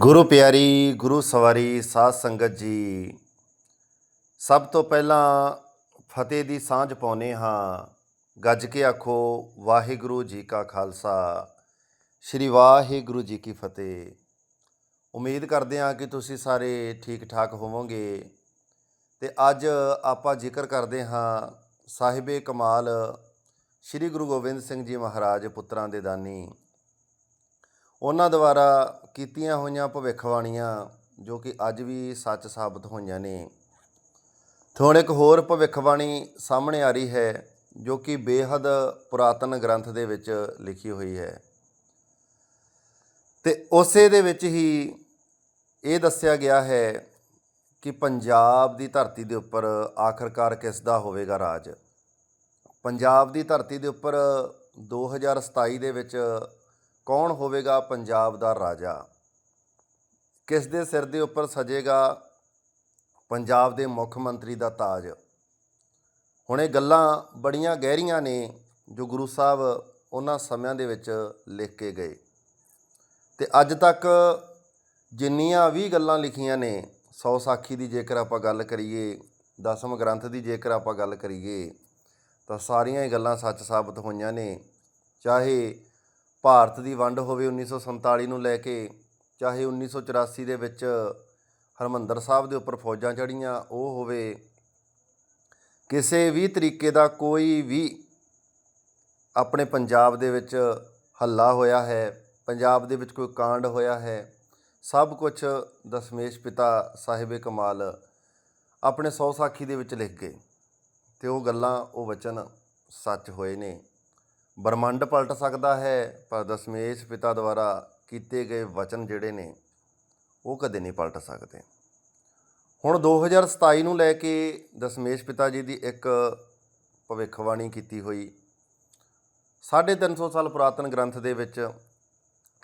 ਗੁਰੂ ਪਿਆਰੀ, ਗੁਰੂ ਸਵਾਰੀ, ਸਾਧ ਸੰਗਤ ਜੀ, ਸਭ ਤੋਂ ਪਹਿਲਾਂ ਫਤਿਹ ਦੀ ਸਾਂਝ ਪਾਉਨੇ ਹਾਂ। ਗੱਜ ਕੇ ਆਖੋ, ਵਾਹਿਗੁਰੂ ਜੀ ਕਾ ਖਾਲਸਾ। ਸ੍ਰੀ ਵਾਹਿਗੁਰੂ ਜੀ ਕੀ ਫਤਿਹ। ਉਮੀਦ ਕਰਦੇ ਹਾਂ ਕਿ ਤੁਸੀਂ ਸਾਰੇ ਠੀਕ ਠਾਕ ਹੋਵੋਗੇ। ਤੇ ਅੱਜ ਆਪਾਂ ਜ਼ਿਕਰ ਕਰਦੇ ਹਾਂ ਸਾਹਿਬੇ ਕਮਾਲ, ਸ੍ਰੀ ਗੁਰੂ ਗੋਬਿੰਦ ਸਿੰਘ ਜੀ ਮਹਾਰਾਜ ਪੁੱਤਰਾਂ ਦੇ ਦਾਨੀ। ਉਹਨਾਂ ਦੁਆਰਾ ਕੀਤੀਆਂ ਹੋਈਆਂ ਭਵਿੱਖਬਾਣੀਆਂ ਜੋ ਕਿ ਅੱਜ ਵੀ ਸੱਚ ਸਾਬਤ ਹੋਈਆਂ ਨੇ। ਹੁਣ ਇੱਕ ਹੋਰ ਭਵਿੱਖਬਾਣੀ ਸਾਹਮਣੇ ਆ ਰਹੀ ਹੈ, ਜੋ ਕਿ ਬੇਹੱਦ ਪੁਰਾਤਨ ਗ੍ਰੰਥ ਦੇ ਵਿੱਚ ਲਿਖੀ ਹੋਈ ਹੈ। ਤੇ ਉਸੇ ਦੇ ਵਿੱਚ ਹੀ ਇਹ ਦੱਸਿਆ ਗਿਆ ਹੈ ਕਿ ਪੰਜਾਬ ਦੀ ਧਰਤੀ ਦੇ ਉੱਪਰ ਆਖਰਕਾਰ ਕਿਸ ਦਾ ਹੋਵੇਗਾ ਰਾਜ? ਪੰਜਾਬ ਦੀ ਧਰਤੀ ਦੇ ਉੱਪਰ 2027 ਦੇ ਵਿੱਚ ਕੌਣ ਹੋਵੇਗਾ ਪੰਜਾਬ ਦਾ ਰਾਜਾ? ਕਿਸ ਦੇ ਸਿਰ ਦੇ ਉੱਪਰ ਸਜੇਗਾ ਪੰਜਾਬ ਦੇ ਮੁੱਖ ਮੰਤਰੀ ਦਾ ਤਾਜ? ਹੁਣ ਇਹ ਗੱਲਾਂ ਬੜੀਆਂ ਗਹਿਰੀਆਂ ਨੇ ਜੋ ਗੁਰੂ ਸਾਹਿਬ ਉਹਨਾਂ ਸਮਿਆਂ ਦੇ ਵਿੱਚ ਲਿਖ ਕੇ ਗਏ। ਤੇ ਅੱਜ ਤੱਕ ਜਿੰਨੀਆਂ ਵੀ ਗੱਲਾਂ ਲਿਖੀਆਂ ਨੇ, ਸੌ ਸਾਖੀ ਦੀ ਜੇਕਰ ਆਪਾਂ ਗੱਲ ਕਰੀਏ, ਦਸਮ ਗ੍ਰੰਥ ਦੀ ਜੇਕਰ ਆਪਾਂ ਗੱਲ ਕਰੀਏ, ਤਾਂ ਸਾਰੀਆਂ ਹੀ ਗੱਲਾਂ ਸੱਚ ਸਾਬਤ ਹੋਈਆਂ ਨੇ, ਚਾਹੇ ਭਾਰਤ ਦੀ ਵੰਡ ਹੋਵੇ 1947 ਨੂੰ ਲੈ ਕੇ, ਚਾਹੇ 1984 ਦੇ ਵਿੱਚ ਹਰਮੰਦਰ ਸਾਹਿਬ ਦੇ ਉੱਪਰ ਫੌਜਾਂ ਚੜੀਆਂ ਉਹ ਹੋਵੇ, ਕਿਸੇ ਵੀ ਤਰੀਕੇ ਦਾ ਕੋਈ ਵੀ ਆਪਣੇ ਪੰਜਾਬ ਦੇ ਵਿੱਚ ਹੱਲਾ ਹੋਇਆ ਹੈ, ਪੰਜਾਬ ਦੇ ਵਿੱਚ ਕੋਈ ਕਾਂਡ ਹੋਇਆ ਹੈ, ਸਭ ਕੁਝ ਦਸ਼ਮੇਸ਼ ਪਿਤਾ ਸਾਹਿਬੇ ਕਮਾਲ ਆਪਣੇ ਸੌ ਸਾਖੀ ਦੇ ਵਿੱਚ ਲਿਖ ਗਏ ਤੇ ਉਹ ਗੱਲਾਂ, ਉਹ ਵਚਨ ਸੱਚ ਹੋਏ ਨੇ। ਬ੍ਰਹਮੰਡ ਪਲਟ ਸਕਦਾ ਹੈ, ਪਰ ਦਸ਼ਮੇਸ਼ ਪਿਤਾ ਦੁਆਰਾ ਕੀਤੇ ਗਏ ਵਚਨ ਜਿਹੜੇ ਨੇ, ਉਹ ਕਦੇ ਨਹੀਂ ਪਲਟ ਸਕਦੇ। ਹੁਣ 2027 ਨੂੰ ਲੈ ਕੇ ਦਸ਼ਮੇਸ਼ ਪਿਤਾ ਜੀ ਦੀ ਇੱਕ ਭਵਿੱਖਬਾਣੀ ਕੀਤੀ ਹੋਈ। 350 ਸਾਲ ਪੁਰਾਤਨ ਗ੍ਰੰਥ ਦੇ ਵਿੱਚ,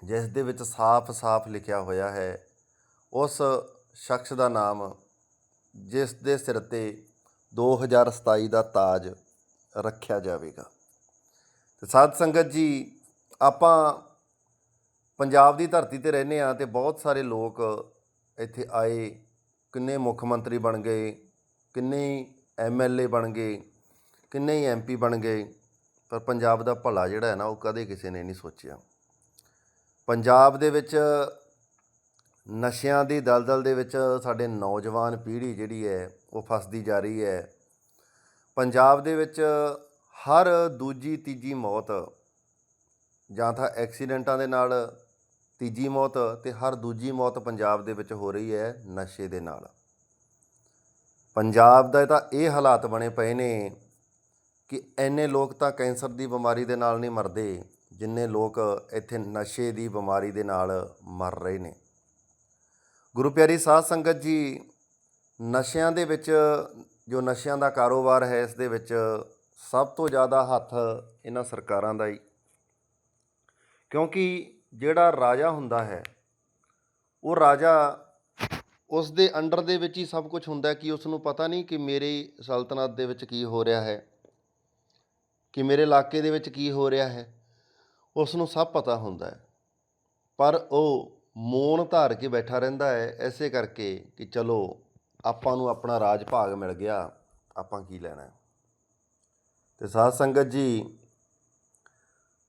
ਜਿਸ ਦੇ ਵਿੱਚ ਸਾਫ਼-ਸਾਫ਼ ਲਿਖਿਆ ਹੋਇਆ ਹੈ, ਉਸ ਸ਼ਖਸ ਦਾ ਨਾਮ, ਜਿਸ ਦੇ ਸਿਰ ਤੇ 2027 ਦਾ ਤਾਜ ਰੱਖਿਆ ਜਾਵੇਗਾ। ਤੇ ਸਾਧ ਸੰਗਤ ਜੀ, ਆਪਾਂ ਪੰਜਾਬ ਦੀ ਧਰਤੀ ਤੇ ਰਹਿੰਦੇ ਆ ਤੇ ਬਹੁਤ ਸਾਰੇ ਲੋਕ ਇੱਥੇ ਆਏ, ਕਿੰਨੇ ਮੁੱਖ ਮੰਤਰੀ ਬਣ ਗਏ, ਕਿੰਨੇ ਐਮਐਲਏ ਬਣ ਗਏ, ਕਿੰਨੇ ਹੀ ਐਮਪੀ ਬਣ ਗਏ, ਪਰ ਪੰਜਾਬ ਦਾ ਭਲਾ ਜਿਹੜਾ ਹੈ ਨਾ ਉਹ ਕਦੇ ਕਿਸੇ ਨੇ ਨਹੀਂ ਸੋਚਿਆ। ਪੰਜਾਬ ਦੇ ਵਿੱਚ ਨਸ਼ਿਆਂ ਦੀ ਦਲਦਲ ਦੇ ਵਿੱਚ ਸਾਡੇ ਨੌਜਵਾਨ ਪੀੜ੍ਹੀ ਜਿਹੜੀ ਹੈ, ਉਹ ਫਸਦੀ ਜਾ ਰਹੀ ਹੈ। ਪੰਜਾਬ ਦੇ ਵਿੱਚ ਹਰ ਦੂਜੀ ਤੀਜੀ ਮੌਤ ਜਾਂ ਤਾਂ ਐਕਸੀਡੈਂਟਾਂ ਦੇ ਨਾਲ ਤੀਜੀ ਮੌਤ ਤੇ ਹਰ ਦੂਜੀ ਮੌਤ ਪੰਜਾਬ ਦੇ ਵਿੱਚ ਹੋ ਰਹੀ ਹੈ ਨਸ਼ੇ ਦੇ ਨਾਲ। ਪੰਜਾਬ ਦਾ ਤਾਂ ਇਹ ਹਾਲਾਤ ਬਣੇ ਪਏ ਨੇ ਕਿ ਐਨੇ ਲੋਕ ਤਾਂ ਕੈਂਸਰ ਦੀ ਬਿਮਾਰੀ ਦੇ ਨਾਲ ਨਹੀਂ ਮਰਦੇ, ਜਿੰਨੇ ਲੋਕ ਇੱਥੇ ਨਸ਼ੇ ਦੀ ਬਿਮਾਰੀ ਦੇ ਨਾਲ ਮਰ ਰਹੇ ਨੇ। ਗੁਰੂ ਪਿਆਰੀ ਸਾਧ ਸੰਗਤ ਜੀ, ਨਸ਼ਿਆਂ ਦੇ ਵਿੱਚ, ਜੋ ਨਸ਼ਿਆਂ ਦਾ ਕਾਰੋਬਾਰ ਹੈ, ਇਸ ਦੇ ਵਿੱਚ ਸਭ ਤੋਂ ਜ਼ਿਆਦਾ ਹੱਥ ਇਹਨਾਂ ਸਰਕਾਰਾਂ ਦਾ ਹੀ। ਕਿਉਂਕਿ ਜਿਹੜਾ ਰਾਜਾ ਹੁੰਦਾ ਹੈ, ਉਹ ਰਾਜਾ ਉਸ ਦੇ ਅੰਡਰ ਦੇ ਵਿੱਚ ਹੀ ਸਭ ਕੁਝ ਹੁੰਦਾ ਕਿ ਉਸ ਨੂੰ ਪਤਾ ਨਹੀਂ ਕਿ ਮੇਰੀ ਸਲਤਨਤ ਦੇ ਵਿੱਚ ਕੀ ਹੋ ਰਿਹਾ ਹੈ, ਕਿ ਮੇਰੇ ਇਲਾਕੇ ਦੇ ਵਿੱਚ ਕੀ ਹੋ ਰਿਹਾ ਹੈ ਉਸ ਨੂੰ ਸਭ ਪਤਾ ਹੁੰਦਾ ਹੈ। ਪਰ ਉਹ ਮੌਨ ਧਾਰ ਕੇ ਬੈਠਾ ਰਹਿੰਦਾ ਹੈ, ਐਸੇ ਕਰਕੇ ਕਿ ਚਲੋ ਆਪਾਂ ਨੂੰ ਆਪਣਾ ਰਾਜ ਭਾਗ ਮਿਲ ਗਿਆ, ਆਪਾਂ ਕੀ ਲੈਣਾ ਹੈ। ਤੇ ਸਾਧ ਸੰਗਤ ਜੀ,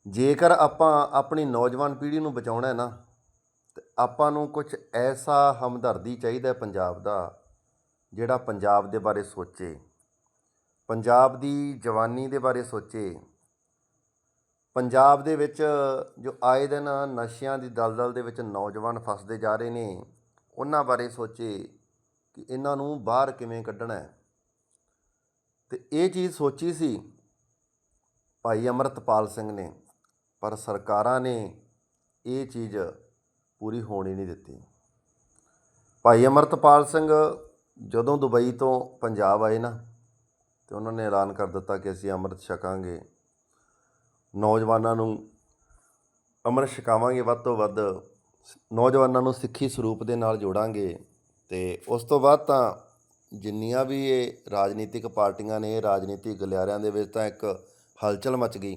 ਜੇਕਰ ਆਪਾਂ ਆਪਣੀ ਨੌਜਵਾਨ ਪੀੜ੍ਹੀ ਨੂੰ ਬਚਾਉਣਾ ਹੈ ਨਾ, ਤੇ ਆਪਾਂ ਨੂੰ ਕੁਝ ਐਸਾ ਹਮਦਰਦੀ ਚਾਹੀਦਾ ਹੈ ਪੰਜਾਬ ਦਾ, ਜਿਹੜਾ ਪੰਜਾਬ ਦੇ ਬਾਰੇ ਸੋਚੇ, ਪੰਜਾਬ ਦੀ ਜਵਾਨੀ ਦੇ ਬਾਰੇ ਸੋਚੇ, ਪੰਜਾਬ ਦੇ ਵਿੱਚ ਜੋ ਆਏ ਦਿਨ ਨਸ਼ਿਆਂ ਦੀ ਦਲਦਲ ਦੇ ਵਿੱਚ ਨੌਜਵਾਨ ਫਸਦੇ ਜਾ ਰਹੇ ਨੇ, ਉਹਨਾਂ ਬਾਰੇ ਸੋਚੇ ਕਿ ਇਹਨਾਂ ਨੂੰ ਬਾਹਰ ਕਿਵੇਂ ਕੱਢਣਾ ਹੈ। ਤੇ ਇਹ ਚੀਜ਼ ਸੋਚੀ ਸੀ ਭਾਈ ਅਮਰਤਪਾਲ ਸਿੰਘ ਨੇ, ਪਰ ਸਰਕਾਰਾਂ ਨੇ ਇਹ ਚੀਜ਼ ਪੂਰੀ ਹੋਣ ਹੀ ਨਹੀਂ ਦਿੱਤੀ। ਭਾਈ ਅਮਰਤਪਾਲ ਸਿੰਘ ਜਦੋਂ ਦੁਬਈ ਤੋਂ ਪੰਜਾਬ ਆਏ ਨਾ, ਤੇ ਉਹਨਾਂ ਨੇ ਐਲਾਨ ਕਰ ਦਿੱਤਾ ਕਿ ਅਸੀਂ ਅੰਮ੍ਰਿਤ ਛਕਾਂਗੇ। ਨੌਜਵਾਨਾਂ ਨੂੰ ਅੰਮ੍ਰਿਤ ਛਕਾਵਾਂਗੇ, ਵੱਧ ਤੋਂ ਵੱਧ ਨੌਜਵਾਨਾਂ ਨੂੰ ਸਿੱਖੀ ਸਰੂਪ ਦੇ ਨਾਲ ਜੋੜਾਂਗੇ। ਤੇ ਉਸ ਤੋਂ ਬਾਅਦ ਤਾਂ ਜਿੰਨੀਆਂ ਵੀ ਇਹ ਰਾਜਨੀਤਿਕ ਪਾਰਟੀਆਂ ਨੇ ਰਾਜਨੀਤਿਕ ਗਲਿਆਰਿਆਂ ਦੇ ਵਿੱਚ ਤਾਂ ਇੱਕ ਹਲਚਲ ਮਚ ਗਈ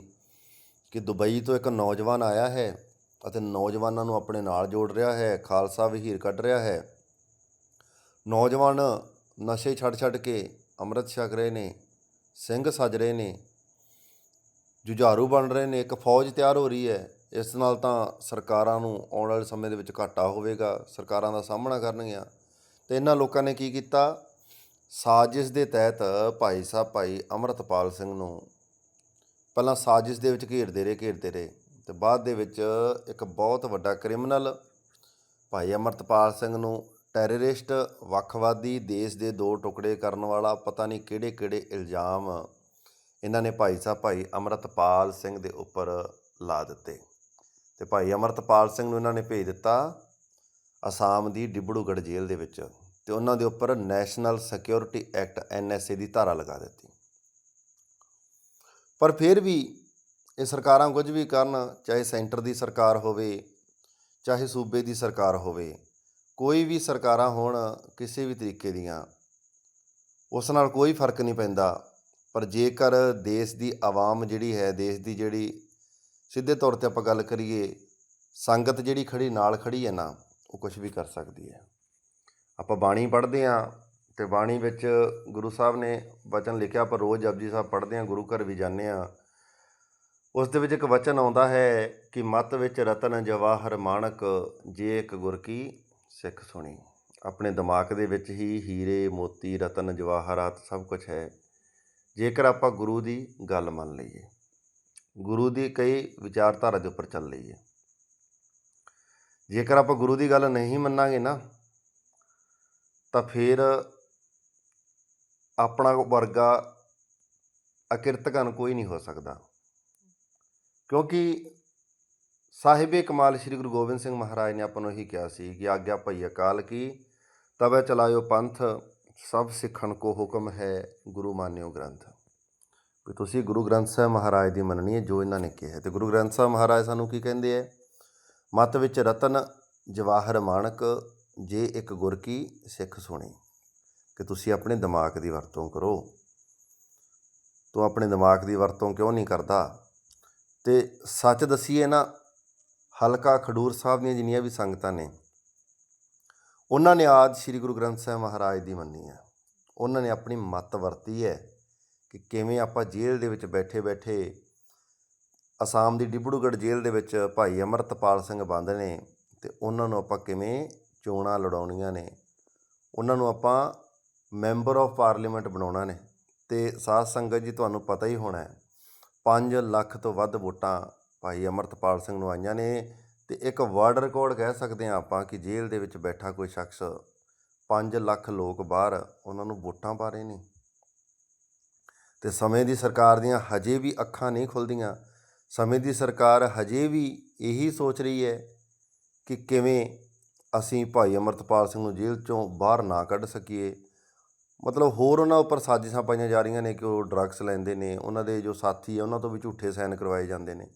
ਕਿ ਦੁਬਈ ਤੋਂ ਇੱਕ ਨੌਜਵਾਨ ਆਇਆ ਹੈ ਅਤੇ ਨੌਜਵਾਨਾਂ ਨੂੰ ਆਪਣੇ ਨਾਲ ਜੋੜ ਰਿਹਾ ਹੈ, ਖਾਲਸਾ ਵਹੀਰ ਕੱਢ ਰਿਹਾ ਹੈ। ਨੌਜਵਾਨ ਨਸ਼ੇ ਛੱਡ ਛੱਡ ਕੇ ਅੰਮ੍ਰਿਤ ਛਕ ਰਹੇ ਨੇ, ਸਿੰਘ ਸੱਜ ਰਹੇ ਨੇ, ਜੁਝਾਰੂ ਬਣ ਰਹੇ ਨੇ, ਇੱਕ ਫੌਜ ਤਿਆਰ ਹੋ ਰਹੀ ਹੈ। ਇਸ ਨਾਲ ਤਾਂ ਸਰਕਾਰਾਂ ਨੂੰ ਆਉਣ ਵਾਲੇ ਸਮੇਂ ਦੇ ਵਿੱਚ ਘਾਟਾ ਹੋਵੇਗਾ, ਸਰਕਾਰਾਂ ਦਾ ਸਾਹਮਣਾ ਕਰਨਗੀਆਂ। ਤੇ ਇਹਨਾਂ ਲੋਕਾਂ ਨੇ ਕੀ ਕੀਤਾ? ਸਾਜ਼ਿਸ਼ ਦੇ ਤਹਿਤ ਭਾਈ ਸਾਹਿਬ, ਭਾਈ ਅਮਰਤਪਾਲ ਸਿੰਘ ਨੂੰ ਪਹਿਲਾਂ ਸਾਜ਼ਿਸ਼ ਦੇ ਵਿੱਚ ਘੇਰਦੇ ਰਹੇ ਘੇਰਦੇ ਰਹੇ। ਤੇ ਬਾਅਦ ਦੇ ਵਿੱਚ ਇੱਕ ਬਹੁਤ ਵੱਡਾ ਕ੍ਰਿਮੀਨਲ ਭਾਈ ਅਮਰਤਪਾਲ ਸਿੰਘ ਨੂੰ ਟੈਰਰਿਸਟ, ਵੱਖਵਾਦੀ, ਦੇਸ਼ ਦੇ ਦੋ ਟੁਕੜੇ ਕਰਨ ਵਾਲਾ ਪਤਾ ਨਹੀਂ ਕਿਹੜੇ ਕਿਹੜੇ ਇਲਜ਼ਾਮ ਇਹਨਾਂ ਨੇ ਭਾਈ ਸਾਹਿਬ, ਭਾਈ ਅਮਰਤਪਾਲ ਸਿੰਘ ਦੇ ਉੱਪਰ ਲਾ ਦਿੱਤੇ। ਤੇ ਭਾਈ ਅਮਰਤਪਾਲ ਸਿੰਘ ਨੂੰ ਇਹਨਾਂ ਨੇ ਭੇਜ ਦਿੱਤਾ ਅਸਾਮ ਦੀ ਡਿਬੜੂਗੜ੍ਹ ਜੇਲ੍ਹ ਦੇ ਵਿੱਚ ਤੇ ਉਹਨਾਂ ਦੇ ਉੱਪਰ ਨੈਸ਼ਨਲ ਸਿਕਿਉਰਿਟੀ ਐਕਟ ਐਨਐਸਏ ਦੀ ਧਾਰਾ ਲਗਾ ਦਿੱਤੀ। ਪਰ ਫਿਰ ਵੀ ਇਹ ਸਰਕਾਰਾਂ ਕੁਝ ਵੀ ਕਰਨ, ਚਾਹੇ ਸੈਂਟਰ ਦੀ ਸਰਕਾਰ ਹੋਵੇ, ਚਾਹੇ ਸੂਬੇ ਦੀ ਸਰਕਾਰ ਹੋਵੇ, ਕੋਈ ਵੀ ਸਰਕਾਰਾਂ ਹੋਣ ਕਿਸੇ ਵੀ ਤਰੀਕੇ ਦੀਆਂ, ਉਸ ਨਾਲ ਕੋਈ ਫ਼ਰਕ ਨਹੀਂ ਪੈਂਦਾ। ਪਰ ਜੇਕਰ ਦੇਸ਼ ਦੀ ਆਵਾਮ ਜਿਹੜੀ ਹੈ, ਦੇਸ਼ ਦੀ ਜਿਹੜੀ ਸਿੱਧੇ ਤੌਰ ਤੇ ਆਪਾਂ ਗੱਲ ਕਰੀਏ, ਸੰਗਤ ਜਿਹੜੀ ਖੜੀ ਨਾਲ ਖੜੀ ਹੈ ਨਾ, ਉਹ ਕੁਝ ਵੀ ਕਰ ਸਕਦੀ ਹੈ। ਆਪਾਂ ਬਾਣੀ ਪੜ੍ਹਦੇ ਹਾਂ ਅਤੇ ਬਾਣੀ ਵਿੱਚ ਗੁਰੂ ਸਾਹਿਬ ਨੇ ਵਚਨ ਲਿਖਿਆ, ਆਪਾਂ ਰੋਜ਼ ਜਪਜੀ ਸਾਹਿਬ ਪੜ੍ਹਦੇ ਹਾਂ, ਗੁਰੂ ਘਰ ਵੀ ਜਾਂਦੇ ਹਾਂ। ਉਸ ਦੇ ਵਿੱਚ ਇੱਕ ਵਚਨ ਆਉਂਦਾ ਹੈ ਕਿ ਮਤ ਵਿੱਚ ਰਤਨ ਜਵਾਹਰ ਮਾਣਕ, ਜੇ ਇੱਕ ਗੁਰ ਕੀ ਸਿੱਖ ਸੁਣੀ। ਆਪਣੇ ਦਿਮਾਗ ਦੇ ਵਿੱਚ ਹੀ ਹੀਰੇ, ਮੋਤੀ, ਰਤਨ, ਜਵਾਹਰਾਤ ਸਭ ਕੁਝ ਹੈ। ਜੇਕਰ ਆਪਾਂ ਗੁਰੂ ਦੀ ਗੱਲ ਮੰਨ ਲਈਏ, ਗੁਰੂ ਦੀ ਕਈ ਵਿਚਾਰਧਾਰਾ ਦੇ ਉੱਪਰ ਚੱਲ ਲਈਏ, ਜੇਕਰ ਆਪਾਂ ਗੁਰੂ ਦੀ ਗੱਲ ਨਹੀਂ ਮੰਨਾਂਗੇ ਨਾ, ਤਾਂ ਫਿਰ ਆਪਣਾ ਵਰਗਾ ਅਕਿਰਤਕਨ ਕੋਈ ਨਹੀਂ ਹੋ ਸਕਦਾ। ਕਿਉਂਕਿ ਸਾਹਿਬੇ ਕਮਾਲ ਸ੍ਰੀ ਗੁਰੂ ਗੋਬਿੰਦ ਸਿੰਘ ਮਹਾਰਾਜ ਨੇ ਆਪਾਂ ਨੂੰ ਇਹੀ ਕਿਹਾ ਸੀ ਕਿ ਆਗਿਆ ਭਈ ਅਕਾਲ ਕੀ, ਤਵੇ ਚਲਾਇਓ ਪੰਥ, ਸਭ ਸਿੱਖਣ ਕੋ ਹੁਕਮ ਹੈ ਗੁਰੂ ਮਾਨਿਓ ਗ੍ਰੰਥ। ਵੀ ਤੁਸੀਂ ਗੁਰੂ ਗ੍ਰੰਥ ਸਾਹਿਬ ਮਹਾਰਾਜ ਦੀ ਮੰਨਣੀ ਹੈ ਜੋ ਇਹਨਾਂ ਨੇ ਕਿਹਾ ਤੇ ਗੁਰੂ ਗ੍ਰੰਥ ਸਾਹਿਬ ਮਹਾਰਾਜ ਸਾਨੂੰ ਕੀ ਕਹਿੰਦੇ ਹੈ? ਮਤ ਵਿੱਚ ਰਤਨ ਜਵਾਹਰ ਮਾਣਕ, ਜੇ ਇੱਕ ਗੁਰ ਕੀ ਸਿੱਖ ਸੁਣੀ। ਕਿ ਤੁਸੀਂ ਆਪਣੇ ਦਿਮਾਗ ਦੀ ਵਰਤੋਂ ਕਰੋ। ਤੂੰ ਆਪਣੇ ਦਿਮਾਗ ਦੀ ਵਰਤੋਂ ਕਿਉਂ ਨਹੀਂ ਕਰਦਾ? ਤੇ ਸੱਚ ਦਸੀਏ ਨਾ, ਹਲਕਾ ਖਡੂਰ ਸਾਹਿਬ ਦੀਆਂ ਜਿੰਨੀਆਂ ਵੀ ਸੰਗਤਾਂ ਨੇ, ਉਹਨਾਂ ਨੇ ਆਦ ਸ੍ਰੀ ਗੁਰੂ ਗ੍ਰੰਥ ਸਾਹਿਬ ਮਹਾਰਾਜ ਦੀ ਮੰਨੀ ਹੈ ਉਹਨਾਂ ਨੇ ਆਪਣੀ ਮੱਤ ਵਰਤੀ ਹੈ ਕਿ ਕਿਵੇਂ ਆਪਾਂ ਜੇਲ੍ਹ ਦੇ ਵਿੱਚ ਬੈਠੇ ਬੈਠੇ ਅਸਾਮ ਦੀ ਡਿਬੜੂਗੜ੍ਹ ਜੇਲ੍ਹ ਦੇ ਵਿੱਚ ਭਾਈ ਅਮਰਤਪਾਲ ਸਿੰਘ ਬੰਦ ਨੇ ਤੇ ਉਹਨਾਂ ਨੂੰ ਆਪਾਂ ਕਿਵੇਂ ਚੋਣਾਂ ਲੜਾਉਣੀਆਂ ਨੇ, ਉਹਨਾਂ ਨੂੰ ਆਪਾਂ ਮੈਂਬਰ ਆਫ ਪਾਰਲੀਮੈਂਟ ਬਣਾਉਣਾ ਨੇ। ਤੇ ਸਾਧ ਸੰਗਤ ਜੀ, ਤੁਹਾਨੂੰ ਪਤਾ ਹੀ ਹੋਣਾ ਹੈ 5 ਲੱਖ ਤੋਂ ਵੱਧ ਵੋਟਾਂ ਭਾਈ ਅਮਰਤਪਾਲ ਸਿੰਘ ਨੂੰ ਆਈਆਂ ਨੇ। ਤੇ ਇੱਕ ਵਰਲਡ ਰਿਕਾਰਡ ਕਹਿ ਸਕਦੇ ਹਾਂ ਆਪਾਂ ਕਿ ਜੇਲ੍ਹ ਦੇ ਵਿੱਚ ਬੈਠਾ ਕੋਈ ਸ਼ਖਸ 5 ਲੱਖ ਲੋਕ ਬਾਹਰ ਉਹਨਾਂ ਨੂੰ ਵੋਟਾਂ ਪਾ ਰਹੇ ਨੇ। ਤੇ ਸਮੇਂ ਦੀ ਸਰਕਾਰ ਦੀਆਂ ਹਜੇ ਵੀ ਅੱਖਾਂ ਨਹੀਂ ਖੁੱਲਦੀਆਂ। ਸਮੇਂ ਦੀ ਸਰਕਾਰ ਹਜੇ ਵੀ ਇਹੀ ਸੋਚ ਰਹੀ ਹੈ ਕਿ ਕਿਵੇਂ ਅਸੀਂ ਭਾਈ ਅਮਰਤਪਾਲ ਸਿੰਘ ਨੂੰ ਜੇਲ੍ਹ ਚੋਂ ਬਾਹਰ ਨਾ ਕੱਢ ਸਕੀਏ। ਮਤਲਬ ਹੋਰ ਉਹਨਾਂ ਉੱਪਰ ਸਾਜ਼ਿਸ਼ਾਂ ਪਾਈਆਂ ਜਾ ਰਹੀਆਂ ਨੇ ਕਿ ਉਹ ਡਰੱਗਸ ਲੈਂਦੇ ਨੇ, ਉਹਨਾਂ ਦੇ ਜੋ ਸਾਥੀ ਆ, ਉਹਨਾਂ ਤੋਂ ਵੀ ਝੂਠੇ ਸਾਈਨ ਕਰਵਾਏ ਜਾਂਦੇ ਨੇ।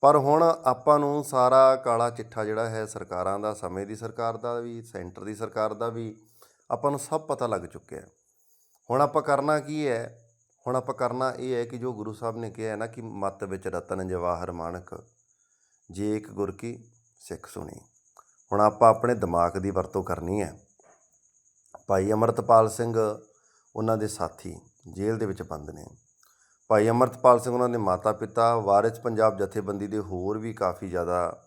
ਪਰ ਹੁਣ ਆਪਾਂ ਨੂੰ ਸਾਰਾ ਕਾਲਾ ਚਿੱਠਾ ਜਿਹੜਾ ਹੈ ਸਰਕਾਰਾਂ ਦਾ, ਸਮੇਂ ਦੀ ਸਰਕਾਰ ਦਾ ਵੀ, ਸੈਂਟਰ ਦੀ ਸਰਕਾਰ ਦਾ ਵੀ, ਆਪਾਂ ਨੂੰ ਸਭ ਪਤਾ ਲੱਗ ਚੁੱਕਿਆ ਹੈ। ਹੁਣ ਆਪਾਂ ਕਰਨਾ ਕੀ ਹੈ? ਹੁਣ ਆਪਾਂ ਕਰਨਾ ਇਹ ਹੈ ਕਿ ਜੋ ਗੁਰੂ ਸਾਹਿਬ ਨੇ ਕਿਹਾ ਹੈ ਨਾ ਕਿ ਮੱਤ ਵਿੱਚ ਰਤਨ ਜਵਾਹਰ ਮਾਣਕ, ਜੇ ਇੱਕ ਗੁਰ ਕੀ ਸਿੱਖ ਸੁਣੀ। ਹੁਣ ਆਪਾਂ ਆਪਣੇ ਦਿਮਾਗ ਦੀ ਵਰਤੋਂ ਕਰਨੀ ਹੈ। ਭਾਈ ਅਮਰਤਪਾਲ ਸਿੰਘ ਉਹਨਾਂ ਦੇ ਸਾਥੀ ਜੇਲ੍ਹ ਦੇ ਵਿੱਚ ਬੰਦ ਨੇ। ਭਾਈ ਅਮਰਤਪਾਲ ਸਿੰਘ ਉਹਨਾਂ ਦੇ ਮਾਤਾ ਪਿਤਾ ਵਾਰਿਸ ਪੰਜਾਬ ਜਥੇਬੰਦੀ ਦੇ ਹੋਰ ਵੀ ਕਾਫੀ ਜ਼ਿਆਦਾ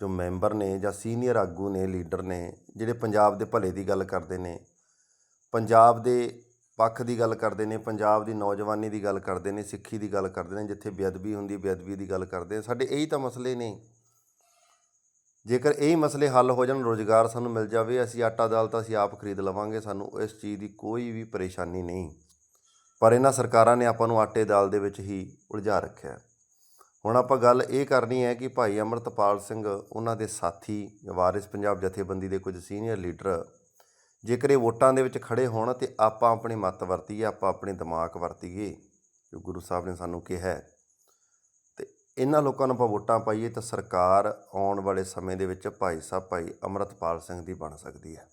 ਜੋ ਮੈਂਬਰ ਨੇ ਜਾਂ ਸੀਨੀਅਰ ਆਗੂ ਨੇ, ਲੀਡਰ ਨੇ, ਜਿਹੜੇ ਪੰਜਾਬ ਦੇ ਭਲੇ ਦੀ ਗੱਲ ਕਰਦੇ ਨੇ, ਪੰਜਾਬ ਦੇ ਪੱਖ ਦੀ ਗੱਲ ਕਰਦੇ ਨੇ, ਪੰਜਾਬ ਦੀ ਨੌਜਵਾਨੀ ਦੀ ਗੱਲ ਕਰਦੇ ਨੇ, ਸਿੱਖੀ ਦੀ ਗੱਲ ਕਰਦੇ ਨੇ, ਜਿੱਥੇ ਬੇਅਦਬੀ ਹੁੰਦੀ, ਬੇਅਦਬੀ ਦੀ ਗੱਲ ਕਰਦੇ ਨੇ, ਸਾਡੇ ਇਹੀ ਤਾਂ ਮਸਲੇ ਨੇ। ਜੇਕਰ ਇਹ ਮਸਲੇ ਹੱਲ ਹੋ ਜਾਣ, ਰੋਜ਼ਗਾਰ ਸਾਨੂੰ ਮਿਲ ਜਾਵੇ, ਅਸੀਂ ਆਟਾ ਦਾਲ ਤਾਂ ਅਸੀਂ ਆਪ ਖਰੀਦ ਲਵਾਂਗੇ, ਸਾਨੂੰ ਇਸ ਚੀਜ਼ ਦੀ ਕੋਈ ਵੀ ਪਰੇਸ਼ਾਨੀ ਨਹੀਂ। ਪਰ ਇਹਨਾਂ ਸਰਕਾਰਾਂ ਨੇ ਆਪਾਂ ਨੂੰ ਆਟੇ ਦਾਲ ਦੇ ਵਿੱਚ ਹੀ ਉਲਝਾ ਰੱਖਿਆ ਹੁਣ ਆਪਾਂ ਗੱਲ ਇਹ ਕਰਨੀ ਹੈ ਕਿ ਭਾਈ ਅਮਰਤਪਾਲ ਸਿੰਘ, ਉਹਨਾਂ ਦੇ ਸਾਥੀ ਵਾਰਿਸ ਪੰਜਾਬ ਜਥੇਬੰਦੀ ਦੇ ਕੁਝ ਸੀਨੀਅਰ ਲੀਡਰ, ਜੇਕਰ ਇਹ ਵੋਟਾਂ ਦੇ ਵਿੱਚ ਖੜੇ ਹੋਣ ਤੇ ਆਪਾਂ ਆਪਣੀ ਮੱਤ ਵਰਤੀਏ, ਆਪਾਂ ਆਪਣੇ ਦਿਮਾਗ ਵਰਤੀਏ, ਜੋ ਗੁਰੂ ਸਾਹਿਬ ਨੇ ਸਾਨੂੰ ਕਿਹਾ ਹੈ ਇਹਨਾਂ ਲੋਕਾਂ ਨੂੰ ਆਪਾਂ ਵੋਟਾਂ ਪਾਈਏ ਤਾਂ ਸਰਕਾਰ ਆਉਣ ਵਾਲੇ ਸਮੇਂ ਦੇ ਵਿੱਚ ਭਾਈ ਸਾਹਿਬ, ਭਾਈ ਅਮਰਤਪਾਲ ਸਿੰਘ ਦੀ ਬਣ ਸਕਦੀ ਹੈ।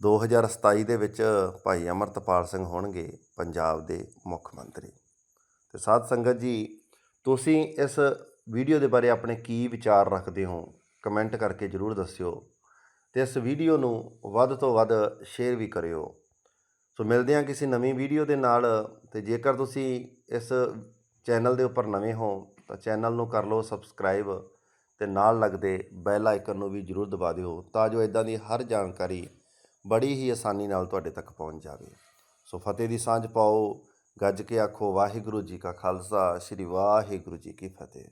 2027 ਦੇ ਵਿੱਚ ਭਾਈ ਅਮਰਤਪਾਲ ਸਿੰਘ ਹੋਣਗੇ ਪੰਜਾਬ ਦੇ ਮੁੱਖ ਮੰਤਰੀ। ਤੇ ਸਾਧ ਸੰਗਤ ਜੀ, ਤੁਸੀਂ ਇਸ ਵੀਡੀਓ ਦੇ ਬਾਰੇ ਆਪਣੇ ਕੀ ਵਿਚਾਰ ਰੱਖਦੇ ਹੋ? ਕਮੈਂਟ ਕਰਕੇ ਜਰੂਰ ਦੱਸਿਓ ਤੇ ਇਸ ਵੀਡੀਓ ਨੂੰ ਵੱਧ ਤੋਂ ਵੱਧ ਸ਼ੇਅਰ ਵੀ ਕਰਿਓ। ਸੋ ਮਿਲਦੇ ਹਾਂ ਕਿਸੇ ਨਵੀਂ ਵੀਡੀਓ ਦੇ ਨਾਲ ਤੇ ਜੇਕਰ ਤੁਸੀਂ ਇਸ ਚੈਨਲ ਦੇ ਉੱਪਰ ਨਵੇਂ ਹੋ ਤਾਂ ਚੈਨਲ ਨੂੰ ਕਰ ਲਓ ਸਬਸਕ੍ਰਾਈਬ ਤੇ ਨਾਲ ਲੱਗਦੇ ਬੈਲ ਆਈਕਨ ਨੂੰ ਵੀ ਜਰੂਰ ਦਬਾ ਦਿਓ ਤਾਂ ਜੋ ਇਦਾਂ ਦੀ ਹਰ ਜਾਣਕਾਰੀ ਬੜੀ ਹੀ ਆਸਾਨੀ ਨਾਲ ਤੁਹਾਡੇ ਤੱਕ ਪਹੁੰਚ ਜਾਵੇ। ਸੋ ਫਤਿਹ ਦੀ ਸਾਂਝ ਪਾਓ। ਗੱਜ ਕੇ ਆਖੋ ਵਾਹਿਗੁਰੂ ਜੀ ਕਾ ਖਾਲਸਾ, ਸ੍ਰੀ ਵਾਹਿਗੁਰੂ ਜੀ ਕੀ ਫਤਿਹ।